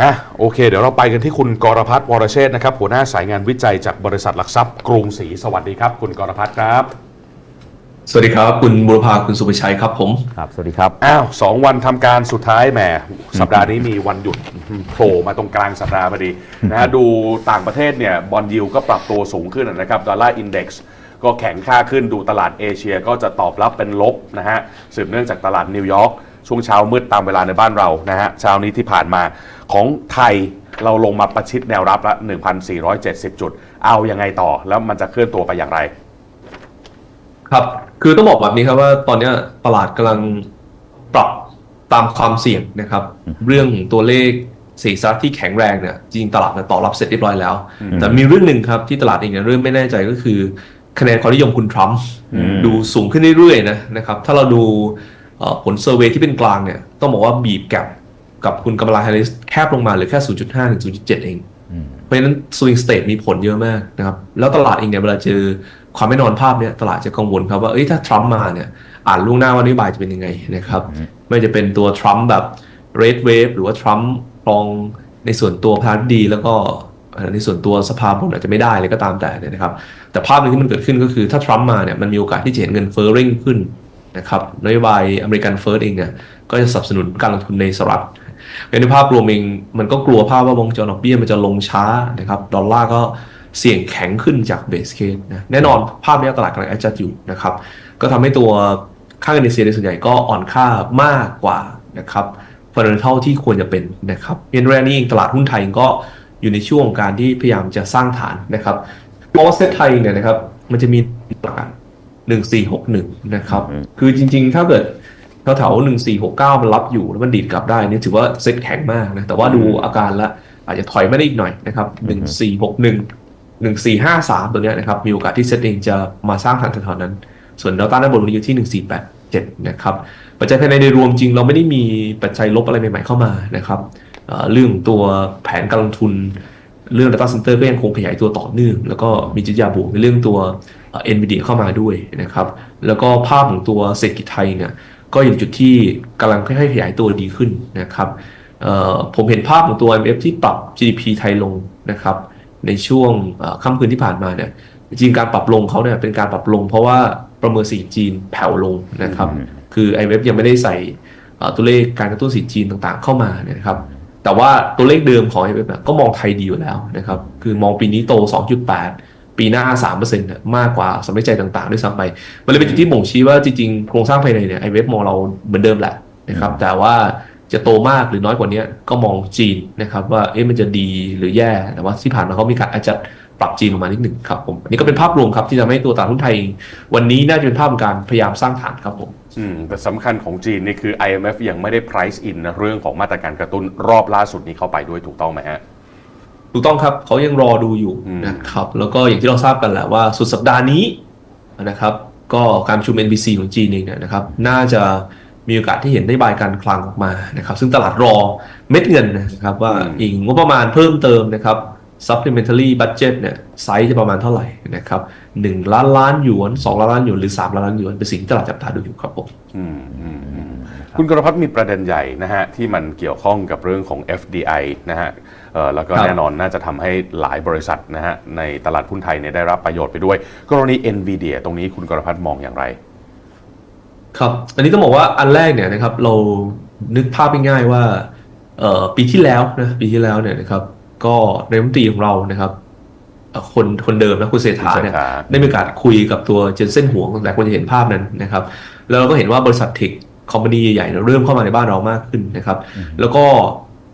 อะโอเค เดี๋ยวเราไปกันที่คุณกรพัฒน์วรเชษฐ์นะครับหัวหน้าสายงานวิจัยจากบริษัทหลักทรัพย์กรุงศรีสวัสดีครับ คุณกรพัฒน์ครับ สวัสดีครับ คุณบุรพาคุณสุภชัยครับผมครับสวัสดีครับอ้าวสองวันทำการสุดท้ายแหมสัปดาห์นี้มีวันหยุดโผล่มาตรงกลางสัปดาห์พอดีนะฮะดูต่างประเทศเนี่ยบอลยิวก็ปรับตัวสูงขึ้นนะครับดอลลาร์อินเด็กซ์ก็แข็งค่าขึ้นดูตลาดเอเชียก็จะตอบรับเป็นลบนะฮะสืบเนื่องจากตลาดนิวยอร์ก ช่วงเช้ามืดตามเวลาในบ้านเรานะฮะเช้านี้ที่ผ่านมาของไทยเราลงมาประชิดแนวรับละ 1,470 จุด เอายังไงต่อแล้วมันจะเคลื่อนตัวไปอย่างไร ครับ คือต้องบอกแบบนี้ครับว่าตอนเนี้ยตลาดกำลังปรับตามความเสี่ยงนะครับ เรื่องตัวเลขเศรษฐกิจที่แข็งแรงเนี่ยจริงๆตลาดเนี่ยตอบรับเสร็จเรียบร้อยแล้ว แต่มีเรื่องหนึ่งครับที่ตลาดเองเนี่ยเริ่มไม่แน่ใจก็คือคะแนนความนิยมคุณทรัมป์ดูสูงขึ้นเรื่อยๆนะนะครับ ถ้าเราดูเอ่อ ผลเซอร์เวยที่เป็นกลางเนี่ยต้องบอกว่าบีบแกบกับคุณกำมลาแฮร์ริสแคบลงมาเหลือแค่ 0.5 ถึง 0.7 เอง เพราะฉะนั้นสวิงสเตทมีผลเยอะมากนะครับ แล้วตลาดเองเนี่ยเวลาเจอความไม่นอนภาพเนี่ยตลาดจะกังวลครับว่าเอ้ยถ้าทรัมป์มาเนี่ยอ่านล่วงหน้าว่านโยบายจะเป็นยังไงนะครับ ไม่จะเป็นตัวทรัมป์แบบ red wave หรือว่าทรัมป์ลองในส่วนตัวพาร์ทดี แล้วก็เอ่อในส่วนตัวสภาพลอาจจะไม่ได้เลยก็ตามแต่เนี่ยนะครับ แต่ภาพหนึงที่มันเกิดขึ้นก็คือถ้าทรัมป์มาเนี่ยมันมีโอกาสที่จะเห็นเงินเฟ้อเร่งขึ้น นะครับนโยบายอเมริกันเฟิร์สเองเนี่ยก็จะสนับสนุนการลงทุนในสหรัฐในภาพรวมเองมันก็กลัวภาพว่าวงจรดอกเบี้ยมันจะลงช้านะครับดอลลาร์ก็เสี่ยงแข็งขึ้นจากเบสเคสนะแน่นอนภาพนี้ตลาดกำลังแอดจัดอยู่นะครับก็ทำให้ตัวค่าเงินเอเชียในส่วนใหญ่ก็อ่อนค่ามากกว่านะครับฟันเดเท่าที่ควรจะเป็นนะครับเอ็นแรนี่เองตลาดหุ้นไทยก็อยู่ในช่วงการที่พยายามจะสร้างฐานนะครับเพราะว่าเซ็ตไทยเนี่ยนะครับมันจะมีหลักการ หนึ่งสี่หกหนึ่งนะครับ คือจริง ๆ ถ้าเกิดแถวๆหนึ่งสี่หกเก้ามันรับอยู่แล้วมันดีดกลับได้นี่ถือว่าเซ็ตแข็งมากนะ แต่ว่าดูอาการละอาจจะถอยไม่ได้อีกหน่อยนะครับหนึ่งสี่หกหนึ่งหนึ่งสี่ห้าสามตัวเนี้ยนะครับ มีโอกาสที่เซ็ตเองจะมาสร้างฐานแถวๆนั้น ส่วนดลต้าด้านบนวันนี้อยู่ที่หนึ่งสี่แปดเจ็ดนะครับ ปัจจัยภายในโดยรวมจริงเราไม่ได้มีปัจจัยลบอะไรใหม่ๆเข้ามานะครับเอ่อเรื่องตัวแผนการลงทุน เรื่อง Data Center ก็ยังคงขยายตัวต่อเนื่อง แล้วก็มีจิตยาบวกในเรื่องตัวเอ็นวีดีเข้ามาด้วยนะครับ แล้วก็ภาพของตัวเศรษฐกิจไทยเนี่ยก็อยู่ในจุดที่กำลังค่อยๆขยายตัวดีขึ้นนะครับเอ่อผมเห็นภาพของตัว IMF ที่ปรับ GDP ไทยลงนะครับ ในช่วงเอ่อค่ำคืนที่ผ่านมาเนี่ยจริงๆการปรับลงเขาเนี่ยเป็นการปรับลง เพราะว่าประเมินเศรษฐกิจจีนแผ่วลงนะครับ คือ IMF ยังไม่ได้ใส่เอ่อตัวเลขการกระตุ้นเศรษฐกิจจีนต่างๆเข้ามาเนี่ยนะครับ แต่ว่าตัวเลขเดิมของ IMF เนี่ยก็มองไทยดีอยู่แล้วนะครับ คือมองปีนี้โต 2.8 ปีหน้า3%เนี่ยมากกว่าสำนักวิจัยต่างๆ ด้วยซ้ำไป มันเลยเป็นจุดที่บ่งชี้ว่าจริงๆ โครงสร้างภายในเนี่ย IMF มองเราเหมือนเดิมแหละนะครับ แต่ว่าจะโตมากหรือน้อยกว่านี้ก็มองจีนนะครับ ว่าเอ๊ะมันจะดีหรือแย่ แต่ว่าที่ผ่านมาเขามีการอาจจะปรับจีนลงมานิดหนึ่งครับผมอันนี้ก็เป็นภาพรวมครับที่ทำให้ตัวตลาดหุ้นไทย วันนี้น่าจะเป็นภาพของการพยายามสร้างฐานครับผม อืมแต่สำคัญของจีนนี่คือ IMF ยังไม่ได้ price in นะเรื่องของมาตรการกระตุ้นรอบล่าสุดนี้เข้าไปด้วยถูกต้องไหมฮะถูกต้องครับเขายังรอดูอยู่อืมนะครับ แล้วก็อย่างที่เราทราบกันแหละว่าสุดสัปดาห์นี้นะครับ ก็การประชุม NBC ของจีนเองเนี่ยนะครับ น่าจะมีโอกาสที่เห็นนโยบายการคลังออกมานะครับ ซึ่งตลาดรอเม็ดเงินนะครับ ว่าอีกงบประมาณเพิ่มเติมนะครับ supplementary budget เนี่ยไซส์จะประมาณเท่าไหร่นะครับหนึ่งล้านล้านหยวนสองล้านล้านหยวนหรือสามล้านล้านหยวนเป็นสิ่งที่ตลาดจับตาดูอยู่ครับผมอืมอืมอืมคุณกรพัฒน์มีประเด็นใหญ่นะฮะที่มันเกี่ยวข้องกับเรื่องของ FDI นะฮะเอ่อแล้วก็ครับแน่นอนน่าจะทำให้หลายบริษัทนะฮะในตลาดหุ้นไทยเนี่ยได้รับประโยชน์ไปด้วย กรณี NVIDIA ตรงนี้คุณกรพัฒน์มองอย่างไร ครับ อันนี้ต้องบอกว่าอันแรกเนี่ยนะครับเรานึกภาพง่ายๆว่าเอ่อปีที่แล้วนะปีที่แล้วเนี่ยนะครับ ก็นายกรัฐมนตรีของเรานะครับเอ่อคนคนเดิมนะคุณเศรษฐาเนี่ยคุณเศรษฐาได้มีโอกาสคุยกับตัวเจนเซ่นหวงหลายคนจะเห็นภาพนั้นนะครับ แล้วเราก็เห็นว่าบริษัทเทคคอมพานีใหญ่ๆเนี่ยเริ่มเข้ามาในบ้านเรามากขึ้นนะครับ แล้วก็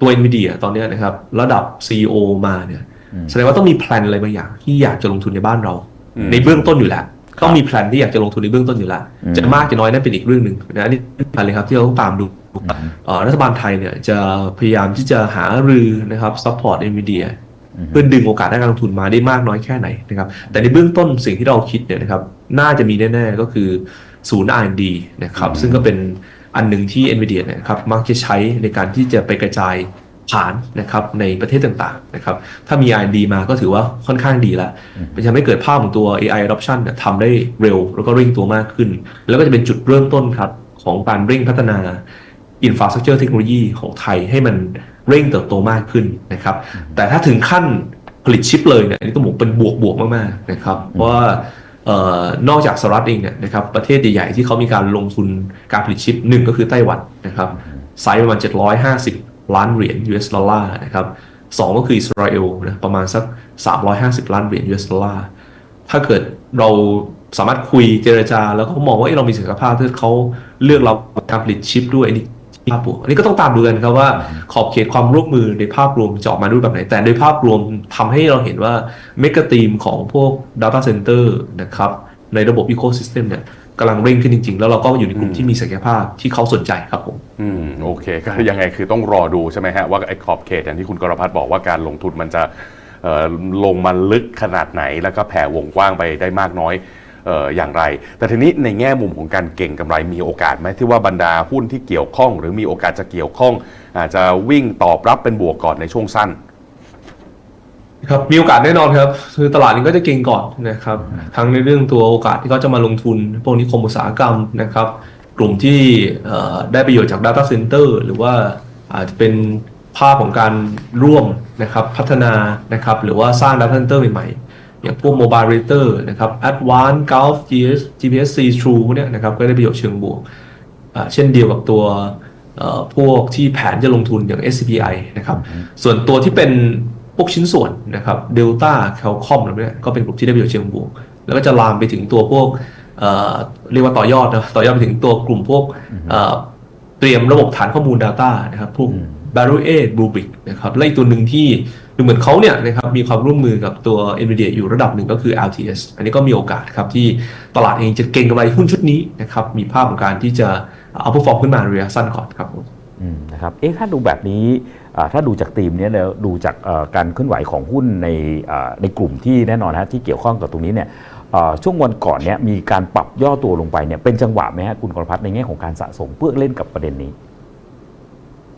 ตัว NVIDIA ตอนเนี้ยนะครับ ระดับ CEO มาเนี่ยแสดงว่าต้องมีแพลนอะไรบางอย่างที่อยากจะลงทุนในบ้านเราอืมในเบื้องต้นอยู่แล้วต้องมีแพลนที่อยากจะลงทุนในเบื้องต้นอยู่แล้วจะมากจะน้อยนั่นเป็นอีกเรื่องหนึ่งนะอันนี่สำคัญเลยครับที่เราต้องตามดูเอ่อ รัฐบาลไทยเนี่ยจะพยายามที่จะหารือนะครับซัพพอร์ต NVIDIA เพื่อดึงโอกาสด้านการลงทุนมาได้มากน้อยแค่ไหนนะครับ แต่ในเบื้องต้นสิ่งที่เราคิดเนี่ยนะครับ น่าจะมีแน่ ๆ ก็คือศูนย์ R&D นะครับ ซึ่งก็เป็นอันหนึ่งที่ NVIDIA เนี่ยนะครับมักจะใช้ในการที่จะไปกระจายฐานนะครับในประเทศต่างๆนะครับ ถ้ามี R&D มาก็ถือว่าค่อนข้างดีละมันจะทำให้เกิดภาพของตัว AI adoption เนี่ยทำได้เร็ว แล้วก็เร่งตัวมากขึ้น แล้วก็จะเป็นจุดเริ่มต้นครับของการเร่งพัฒนา อินฟ a าส t r u เจอร์เทคโนโลยีของไทยให้มันเร่งเติบโตมากขึ้นนะครับ แต่ถ้าถึงขั้นผลิตชิปเลยเนี่ยอันนี้ต้องบอกเป็นบวกบวกๆมากๆนะครับเพราะว่าเอ่อนอกจากสหรัฐเองเนี่ยนะครับประเทศใหญ่ๆที่เขามีการลงทุนการผลิตชิปหนึ่งก็คือไต้หวันนะครับไซส์ประมาณ 750 ล้านเหรียญ US ดอลลาร์นะครับสองก็คืออิสราเอลนะประมาณสัก 350 ล้านเหรียญ US ดอลลาร์ถ้าเกิดเราสามารถคุยเจรจา แล้วเขามองว่าเอ้ยเรามีศักยภาพที่เขาเลือกเราการผลิตชิปด้วยอันนี้ ภาพบวกอันนี้ก็ต้องตามดูกันครับว่าขอบเขตความร่วมมือในภาพรวมจะออกมารูปแบบไหน แต่โดยภาพรวมทำให้เราเห็นว่าเมกะทีมของพวก Data Center นะครับในระบบ Ecosystem เนี่ยกำลังเร่งขึ้นจริง ๆ แล้วเราก็อยู่ในกลุ่มที่มีศักยภาพที่เขาสนใจครับผม อืม โอเค ก็ยังไงคือต้องรอดูใช่ไหมฮะ ว่าไอ้ขอบเขตอย่างที่คุณกรพัฒน์บอกว่าการลงทุนมันจะเอ่อลงมาลึกขนาดไหนแล้วก็แผ่วงกว้างไปได้มากน้อยเอ่ออย่างไร แต่ทีนี้ในแง่มุมของการเก่งกำไรมีโอกาสไหมที่ว่าบรรดาหุ้นที่เกี่ยวข้อง หรือมีโอกาสจะเกี่ยวข้อง อาจจะวิ่งตอบรับเป็นบวกก่อนในช่วงสั้นครับมีโอกาสแน่นอนครับคือตลาดนี้ก็จะเก่งก่อนนะครับทั้งในเรื่องตัวโอกาสที่เขาจะมาลงทุนพวกนิคมอุตสาหกรรมนะครับ กลุ่มที่ได้ประโยชน์จาก Data Center หรือว่าอาจจะเป็นภาพของการร่วมนะครับพัฒนานะครับหรือว่าสร้าง Data Center ใหม่ๆ อย่างพวก Mobile Rater นะครับ Advanced Gulf GS GPSC True พวกเนี้ยนะครับก็ได้ประโยชน์เชิงบวกอ่าเช่นเดียวกับตัวเอ่อพวกที่แผนจะลงทุนอย่าง SCPI นะครับ ส่วนตัวที่เป็นพวกชิ้นส่วนนะครับ Delta Qualcomm อะไรพวกเนี้ยก็เป็นกลุ่มที่ได้ประโยชน์เชิงบวก แล้วก็จะลามไปถึงตัวพวกเอ่อเรียกว่าต่อยอดนะต่อยอดไปถึงตัวกลุ่มพวกเอ่อเตรียมระบบฐานข้อมูล Data นะครับพวก b a r r e t Rubrik นะครับและอีกตัวหนึ่งที่ ดูเหมือนเขาเนี่ยนะครับมีความร่วมมือกับตัว NVIDIA อยู่ระดับหนึ่งก็คือ LTS อันนี้ก็มีโอกาสครับที่ตลาดเองจะเก่งกำไรหุ้นชุดนี้นะครับมีภาพของการที่จะเอาผู้ฟอร์มขึ้นมาระยะสั้นก่อนครับผมอืมนะครับเอ๊ะถ้าดูแบบนี้อ่าถ้าดูจากธีมเนี้ยแล้วดูจากเอ่อการเคลื่อนไหวของหุ้นในอ่าในกลุ่มที่แน่นอนฮะที่เกี่ยวข้องกับตรงนี้เนี่ยเอ่อช่วงวันก่อนเนี่ยมีการปรับย่อตัวลงไปเนี่ยเป็นจังหวะไหมฮะคุณกรพัฒน์ในแง่ของการสะสมเพื่อเล่นกับประเด็นนี้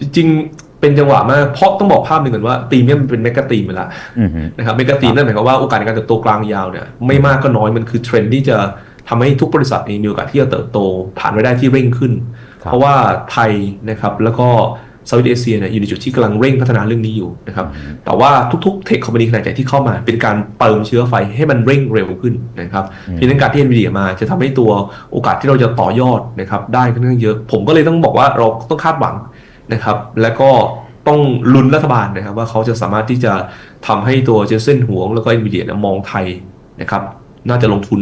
จริงๆ เป็นจังหวะมาก เพราะต้องบอกภาพหนึ่งก่อนว่าตีมเนี่ยมันเป็นแมกกาตีมไปแล้วอือฮึนะครับแมกกาตีมนั่นหมายความว่าโอกาสในการเติบโตกลางยาวเนี่ยไม่มากก็น้อยมันคือเทรนด์ที่จะทำให้ทุกบริษัทเองมีโอกาสที่จะเติบโตฐานรายได้ที่เร่งขึ้นครับเพราะว่าไทยนะครับแล้วก็เซาท์อีสเอเชียเนี่ยอยู่ในจุดที่กำลังเร่งพัฒนาเรื่องนี้อยู่นะครับ แต่ว่าทุกๆเทคคอมพานีขนาดใหญ่ที่เข้ามาเป็นการเติมเชื้อไฟให้มันเร่งเร็วขึ้นนะครับเพียงนั้นการที่ NVIDIA มาจะทำให้ตัวโอกาสที่เราจะต่อยอดนะครับได้ค่อนข้างเยอะ ผมก็เลยต้องบอกว่าเราต้องคาดหวัง นะครับ แล้วก็ต้องลุ้นรัฐบาลนะครับว่าเขาจะสามารถที่จะทำให้ตัวเจสันหวง แล้วก็ NVIDIA เนยมองไทยนะครับ น่าจะลงทุน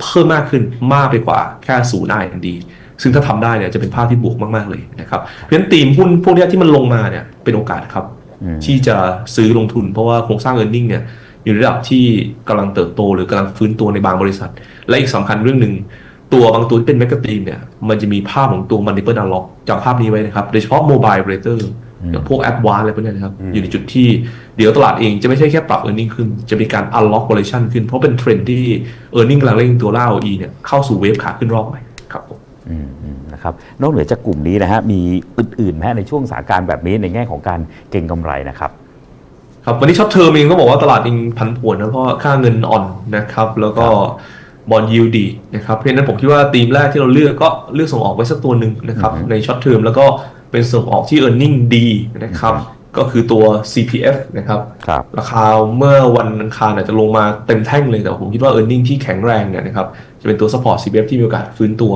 เพิ่มมากขึ้นมากไปกว่าแค่ศูนย์ R&D ซึ่งถ้าทำได้เนี่ยจะเป็นภาพที่บวกมาก ๆ เลยนะครับ เพราะฉะนั้นตีมหุ้นพวกเนี้ยที่มันลงมาเนี่ยเป็นโอกาสครับอืมที่จะซื้อลงทุนเพราะว่าโครงสร้าง e a r n i n g เนี่ยอยู่ในระดับที่กำลังเติบโต หรือกำลังฟื้นตัวในบางบริษัท และอีกสำคัญเรื่องหนึ่ง ตัวบางตัวที่เป็นแมกกาตีมเนี่ย มันจะมีภาพของตัว multiple unlock จำภาพนี้ไว้นะครับ โดยเฉพาะ mobile operator อย่างพวก advanced อะไรพวกเนี้ยนะครับ อยู่ในจุดที่เดี๋ยวตลาดเองจะไม่ใช่แค่ปรับ e a r n i n g ขึ้น จะมีการ unlock valuation ขึ้น เพราะเป็นเทรนด์ที่ e a r n i n g กำลังเร่งตัวล่า ROE เนี่ยเข้าสู่เวฟขาขึ้นรอบใหม่ครับผมอืมอืมนะครับนอกเหนือจากกลุ่มนี้นะฮะมีอื่นๆไหมฮะในช่วงสถานการณ์แบบนี้ในแง่ของการเก็งกำไรนะครับครับวันนี้ช็อตเทอมเองก็บอกว่าตลาดเองผันผวนนะเพราะค่าเงินอ่อนนะครับ แล้วก็ บอลยูดีนะครับเพราะฉะนั้นผมคิดว่าธีมแรกที่เราเลือกก็เลือกส่งออกไว้สักตัวหนึ่งนะครับอือฮึในช็อตเทอมแล้วก็เป็นส่งออกที่ e a r n i n g ดีนะครับก็คือตัว CPF นะครับครับราคาเมื่อวันอังคารอาจจะลงมาเต็มแท่งเลย แต่ผมคิดว่า e a r n i n g ที่แข็งแรงเนี่ยนะครับจะเป็นตัว support CPF ที่มีโอกาสฟื้นตัว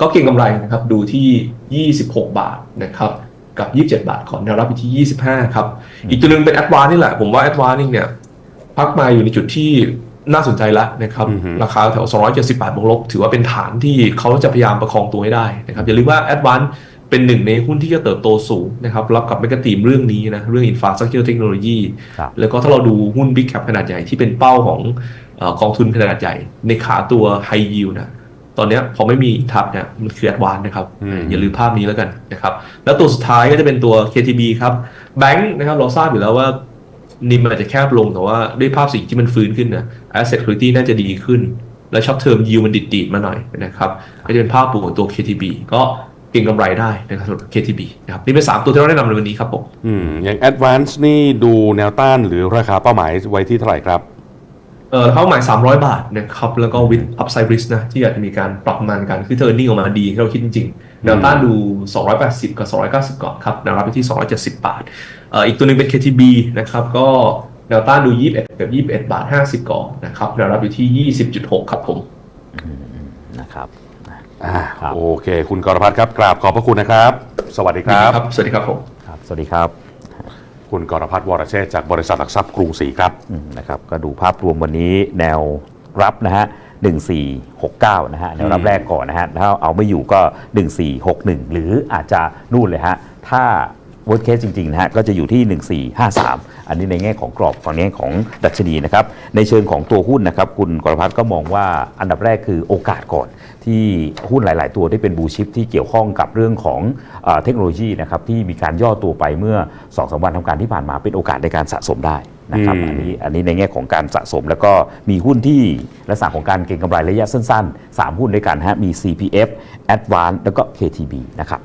ก็เก็งกำไรนะครับดูที่ 26 บาทนะครับกับ 27 บาทก่อนแนวรับอยู่ที่ 25 ครับ อีกตัวหนึงเป็น a d v a n c e นี่แหละ ผมว่า a d v a n c e นี่เนี่ยพักมาอยู่ในจุดที่ น่าสนใจแล้วนะครับอือฮึราคาแถว 270 บาทบวกลบ ถือว่าเป็นฐานที่เขาจะพยายามประคองตัวให้ได้นะครับ อย่าลืมว่า a d v a n c e เป็นหนึ่งในหุ้นที่จะเติบโตสูงนะครับรับกับเมกะตีมเรื่องนี้นะ เรื่อง infrastructure technology ครับแล้วก็ถ้าเราดูหุ้น big cap ขนาดใหญ่ที่เป็นเป้าของเออกองทุนขนาดใหญ่ ในขาตัว high yield นะตอนเนี้ยพอไม่มีทับเนี่ยมันคือ advance นะครับอืมอย่าลืมภาพนี้แล้วกันนะครับ แล้วตัวสุดท้ายก็จะเป็นตัว KTB ครับแบงค์นะครับเราทราบอยู่แล้วว่า นิมมันอาจจะแคบลงแต่ว่าด้วยภาพสิ่งที่มันฟื้นขึ้นนะ asset quality น่าจะดีขึ้น และช็อตเทอมยิวมันดิดๆมาหน่อยนะครับ ก็จะเป็นภาพบวกของตัว KTB ก็เก่งกำไรได้นะครับสำหรับ KTB นะครับนี่เป็นสามตัวที่เราแนะนำในวันนี้ครับผมอืมอย่าง Advance นี่ดูแนวต้านหรือราคาเป้าหมายไว้ที่เท่าไหร่ครับ เออเป้าหมาย 300 บาทนะครับแล้วก็ with upside risk นะที่อาจจะมีการปรับประมาณกันคือเทอร์นิ่งออกมาดีที่เราคิดจริงๆแนวต้านดู 280 กับ 290 ก่อนครับแนวรับไปที่ 270 บาทเอ่ออีกตัวหนึ่งเป็น KTB นะครับก็แนวต้านดู 21 กับ 21 บาท 50 ก่อนนะครับแนวรับอยู่ที่ 20.6 ครับผมนะครับอ่าครับโอเค คุณกรพัฒน์ครับ กราบขอบพระคุณนะครับ สวัสดีครับ สวัสดีครับผมครับ สวัสดีครับ คุณกรพัฒน์วรเชษจากบริษัทหลักทรัพย์กรุงศรีครับนะครับก็ดูภาพรวมวันนี้แนวรับนะฮะ1469 นะฮะแนวรับแรกก่อนนะฮะ ถ้าเอาไม่อยู่ก็ 1461 หรืออาจจะนู่นเลยฮะ ถ้า worst case จริงๆนะฮะก็จะอยู่ที่ 1453 อันนี้ในแง่ของกรอบของแง่ของดัชนีนะครับ ในเชิงของตัวหุ้นนะครับ คุณกรพัฒน์ก็มองว่าอันดับแรกคือโอกาสก่อน ที่หุ้นหลาย ๆ ตัวที่เป็นบูชิปที่เกี่ยวข้องกับเรื่องของเออเทคโนโลยีนะครับที่มีการย่อตัวไปเมื่อ2อสวันทำการที่ผ่านมาเป็นโอกาสในการสะสมได้นะครับอืมอันนี้อันนี้ในแง่ของการสะสม แล้วก็มีหุ้นที่ลักษณะของการเก็งกำไรระยะสั้น ๆ 3 หุ้นด้วยกันฮะมี CPF Advance แล้วก็ KTB นะครับ